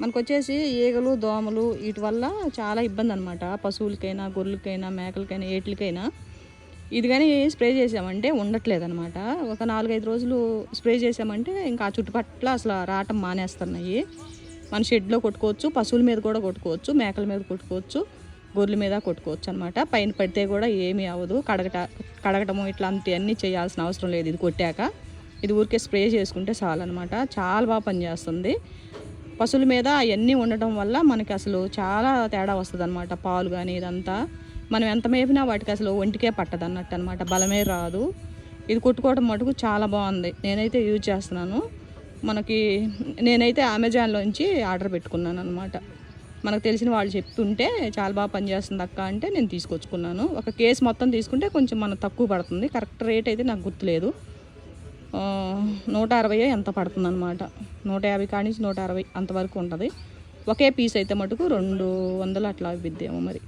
మనకు వచ్చేసి ఈగలు దోమలు వీటి వల్ల చాలా ఇబ్బంది అనమాట పశువులకైనా గొర్రెలకైనా మేకలకైనా ఏట్లకైనా. ఇది కానీ స్ప్రే చేసామంటే ఉండట్లేదనమాట ఒక నాలుగైదు రోజులు స్ప్రే చేసామంటే ఇంకా ఆ చుట్టుపక్కల అసలు రావటం మానేస్తున్నాయి. మన షెడ్లో కొట్టుకోవచ్చు పశువుల మీద కూడా కొట్టుకోవచ్చు మేకల మీద కొట్టుకోవచ్చు గొర్రెల మీద కొట్టుకోవచ్చు అనమాట పైన పడితే కూడా ఏమీ అవ్వదు. కడగట కడగటము ఇట్లాంటివన్నీ చేయాల్సిన అవసరం లేదు. ఇది కొట్టాక. ఇది ఊరికే స్ప్రే చేసుకుంటే చాలన్నమాట. చాలా బాగా పనిచేస్తుంది. పశువుల మీద అవన్నీ ఉండటం వల్ల మనకి అసలు చాలా తేడా వస్తుంది అనమాట పాలు కానీ ఇదంతా. మనం ఎంత మేపినా వాటికి అసలు ఒంటికే పట్టదు అన్నట్టు అనమాట బలమే రాదు. ఇది కొట్టుకోవడం మటుకు చాలా బాగుంది. నేనైతే యూజ్ చేస్తున్నాను. మనకి నేనైతే అమెజాన్లోంచి ఆర్డర్ పెట్టుకున్నాను అనమాట మనకు తెలిసిన వాళ్ళు చెప్తుంటే చాలా బాగా పనిచేస్తుంది అక్క అంటే నేను తీసుకొచ్చుకున్నాను. ఒక కేసు మొత్తం తీసుకుంటే కొంచెం మనకు తక్కువ పడుతుంది. కరెక్ట్ రేట్ అయితే నాకు గుర్తులేదు. నూట అరవై ఎంత పడుతుంది అనమాట నూట యాభై కాడి నుంచి నూట అరవై అంతవరకు ఉంటుంది. ఒకే పీస్ అయితే మటుకు రెండు వందలు అట్లా ఇద్దేమో మరి.